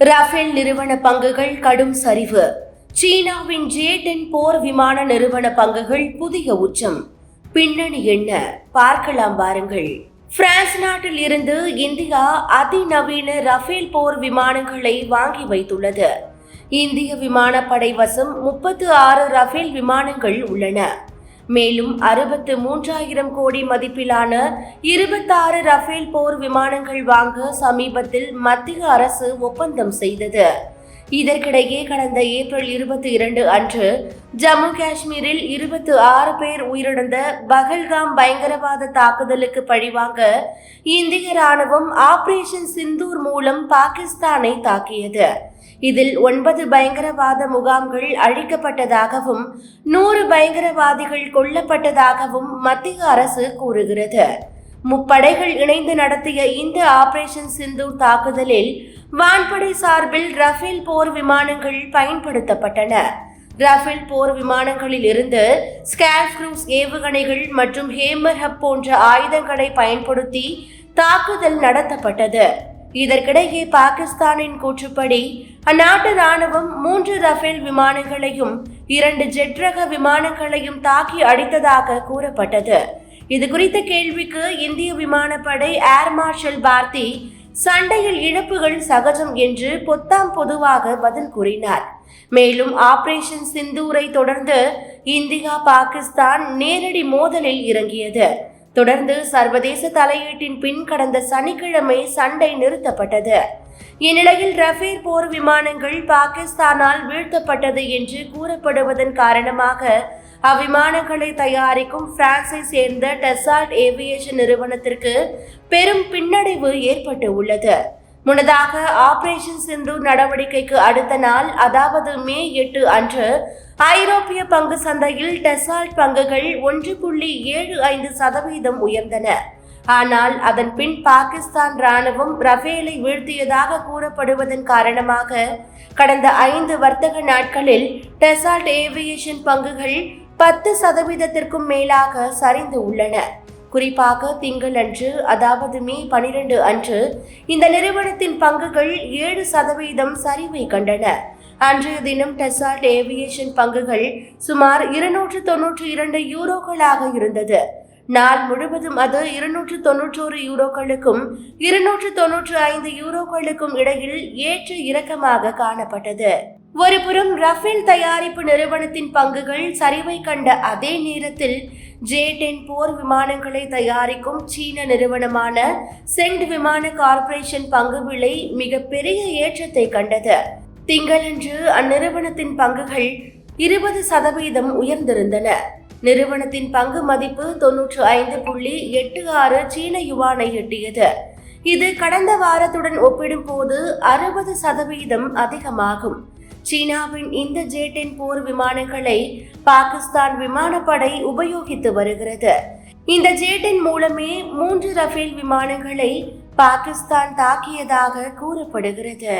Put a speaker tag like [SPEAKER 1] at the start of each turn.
[SPEAKER 1] Rafale நிறுவன பங்குகள் கடும் சரிவு. சீனாவின் ஜே டென் போர் விமான நிறுவன பங்குகள் புதிய உச்சம். பின்னணி என்ன? பார்க்கலாம் வாருங்கள். பிரான்ஸ் நாட்டில் இருந்து இந்தியா அதிநவீன ரஃபேல் போர் விமானங்களை வாங்கி வைத்துள்ளது. இந்திய விமானப்படை வசம் முப்பத்து ஆறு ரஃபேல் விமானங்கள் உள்ளன. மேலும் அறுபத்து மூன்றாயிரம் கோடி மதிப்பிலான இருபத்தாறு ரஃபேல் போர் விமானங்கள் வாங்க சமீபத்தில் மத்திய அரசு ஒப்பந்தம் செய்தது. இதற்கிடையே கடந்த ஏப்ரல் இருபத்தி இரண்டு அன்று ஜம்மு காஷ்மீரில் இருபத்தி ஆறு பேர் உயிரிழந்த பகல்காம் பயங்கரவாத தாக்குதலுக்கு பழிவாங்க இந்திய ராணுவம் ஆபரேஷன் சிந்தூர் மூலம் பாகிஸ்தானை தாக்கியது. இதில் ஒன்பது பயங்கரவாத முகாம்கள் அழிக்கப்பட்டதாகவும் நூறு பயங்கரவாதிகள் கொல்லப்பட்டதாகவும் மத்திய அரசு கூறுகிறது. முப்படைகள் இணைந்து நடத்திய இந்த ஆபரேஷன் சிந்தூர் தாக்குதலில் வான்படை சார்பில் ரஃபேல் போர் விமானங்கள் பயன்படுத்தப்பட்டன. ரஃபேல் போர் விமானங்களில் இருந்து ஸ்கேல்க்ரூஸ் ஏவுகணைகள் மற்றும் ஹேமர் ஹப் போன்ற ஆயுதங்களை பயன்படுத்தி தாக்குதல் நடத்தப்பட்டது. இதற்கிடையே பாகிஸ்தானின் கூற்றுப்படி அந்நாட்டு ராணுவம் மூன்று ரஃபேல் விமானங்களையும் இரண்டு ஜெட் ரக விமானங்களையும் தாக்கி அடித்ததாக கூறப்பட்டது. இது குறித்த கேள்விக்கு இந்திய விமானப்படை ஏர் மார்ஷல் பார்த்தி சண்டையில் இழப்புகள் சகஜம் என்று பொத்தாம் பொதுவாக பதில் கூறினார். மேலும் ஆபரேஷன் சிந்தூரை தொடர்ந்து இந்தியா பாகிஸ்தான் நேரடி மோதலில் இறங்கியது. தொடர்ந்து சர்வதேச தலையீட்டின் பின் கடந்த சனிக்கிழமை சண்டை நிறுத்தப்பட்டது. இந்நிலையில் ரஃபேல் போர் விமானங்கள் பாகிஸ்தானால் வீழ்த்தப்பட்டது என்று கூறப்படுவதன் காரணமாக அவ்விமானங்களை தயாரிக்கும் பிரான்சை சேர்ந்த டெசால்ட் ஏவியேஷன் நிறுவனத்திற்கு பெரும் பின்னடைவு ஏற்பட்டு உள்ளது. முன்னதாக ஆபரேஷன் சிந்து நடவடிக்கைக்கு அடுத்த நாள் அதாவது மே எட்டு அன்று ஐரோப்பிய பங்கு சந்தையில் டெசால்ட் பங்குகள் ஒன்று புள்ளி ஏழு ஐந்து சதவீதம் உயர்ந்தன. ஆனால் அதன் பின் பாகிஸ்தான் ராணுவம் ரஃபேலை வீழ்த்தியதாக கூறப்படுவதன் காரணமாக கடந்த ஐந்து வர்த்தக நாட்களில் டெசால்ட் ஏவியேஷன் பங்குகள் பத்து சதவீதத்திற்கும் மேலாக சரிந்து உள்ளன. குறிப்பாக திங்களன்று அதாவது மே பனிரெண்டு அன்று இந்த நிறுவனத்தின் பங்குகள் ஏழு சதவீதம் சரிவை கண்டன. அன்றைய தினம் டெசால்ட் ஏவியேஷன் பங்குகள் சுமார் இருநூற்று தொன்னூற்றி இரண்டு யூரோக்களாக இருந்தது. நாள் முழுவதும் அது இருநூற்று தொன்னூற்றோரு யூரோக்களுக்கும் இருநூற்று தொன்னூற்று ஐந்து யூரோக்களுக்கும் இடையில் ஏற்ற இறக்கமாக காணப்பட்டது. ஒருபுறம் ரஃபேல் தயாரிப்பு நிறுவனத்தின் பங்குகள் சரிவை கண்ட அதே நேரத்தில் ஜே டென் போர் விமானங்களை தயாரிக்கும் சீன நிறுவனமான சென்ட் விமான கார்ப்பரேஷன் பங்கு விலை மிகப்பெரிய ஏற்றத்தை கண்டது. திங்களன்று அந்நிறுவனத்தின் பங்குகள் இருபது சதவீதம் உயர்ந்திருந்தன. நிறுவனத்தின் பங்கு மதிப்பு தொன்னூற்று ஐந்து புள்ளி எட்டு ஆறு சீன யுவானை எட்டியது. இது கடந்த வாரத்துடன் ஒப்பிடும்போது அறுபது சதவீதம் அதிகமாகும். சீனாவின் இந்த ஜேட்டின் போர் விமானங்களை பாகிஸ்தான் விமானப்படை உபயோகித்து வருகிறது. இந்த ஜேட்டின் மூலமே மூன்று ரஃபேல் விமானங்களை பாகிஸ்தான் தாக்கியதாக கூறப்படுகிறது.